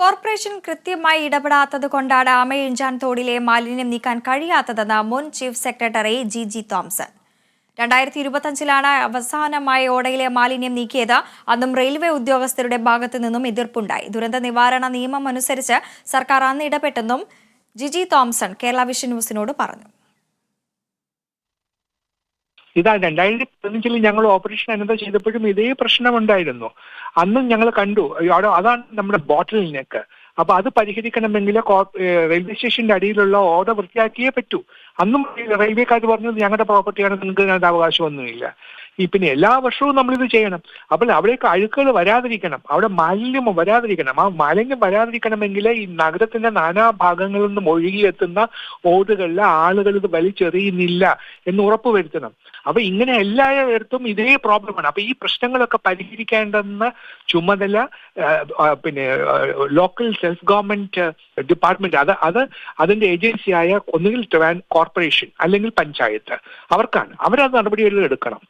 Corporation കൃത്യമായി ഇടപെടാത്തത് കൊണ്ടാണ് അമയിഞ്ചാൻ തോടിലെ മാലിന്യം നീക്കാൻ കഴിയാത്തതെന്ന് മുൻ chief secretary G G Thomson. രണ്ടായിരത്തി ഇരുപത്തഞ്ചിലാണ് അവസാനമായി ഓടയിലെ മാലിന്യം നീക്കിയത്. അന്നും റെയിൽവേ ഉദ്യോഗസ്ഥരുടെ ഭാഗത്തു നിന്നും എതിർപ്പുണ്ടായി. ദുരന്ത നിവാരണ നിയമം അനുസരിച്ച് സർക്കാർ അന്ന് ഇടപെട്ടെന്നും ജിജി തോംസൺ കേരള വിഷൻ ന്യൂസിനോട് പറഞ്ഞു. ഇതാ രണ്ടായിരത്തി പതിനഞ്ചിൽ ഞങ്ങൾ ഓപ്പറേഷൻ അനന്ത ചെയ്തപ്പോഴും ഇതേ പ്രശ്നമുണ്ടായിരുന്നു. അന്നും ഞങ്ങൾ കണ്ടു. അവിടെ അതാണ് നമ്മുടെ ബോട്ടിൽ നെക്ക് അപ്പൊ അത് പരിഹരിക്കണമെങ്കിൽ റെയിൽവേ സ്റ്റേഷന്റെ അടിയിലുള്ള ഓട വൃത്തിയാക്കിയേ പറ്റൂ. അന്നും റെയിൽവേക്കാർ പറഞ്ഞത് ഞങ്ങളുടെ പ്രോപ്പർട്ടിയാണ് നിങ്ങൾക്ക് അവകാശമൊന്നുമില്ല. ഈ പിന്നെ എല്ലാ വർഷവും നമ്മൾ ഇത് ചെയ്യണം. അപ്പോൾ അവിടേക്ക് അഴുക്കുകൾ വരാതിരിക്കണം. അവിടെ മാലിന്യം വരാതിരിക്കണം. ആ മാലിന്യം വരാതിരിക്കണമെങ്കിൽ ഈ നഗരത്തിന്റെ നാനാ ഭാഗങ്ങളിൽ നിന്നും ഒഴുകിയെത്തുന്ന ഓടുകളിൽ ആളുകൾ ഇത് വലിച്ചെറിയുന്നില്ല എന്ന് ഉറപ്പുവരുത്തണം അപ്പൊ ഇങ്ങനെ എല്ലായിടത്തും ഇതേ പ്രോബ്ലമാണ് അപ്പൊ ഈ പ്രശ്നങ്ങളൊക്കെ പരിഹരിക്കേണ്ടെന്ന ചുമതല പിന്നെ ലോക്കൽ സെൽഫ് ഗവൺമെന്റ് ഡിപ്പാർട്ട്മെന്റ് അത് അത് അതിന്റെ ഏജൻസിയായ ഒന്നുകിൽ കോർപ്പറേഷൻ അല്ലെങ്കിൽ പഞ്ചായത്ത് അവർക്കാണ്. അവരത് നടപടികൾ എടുക്കണം.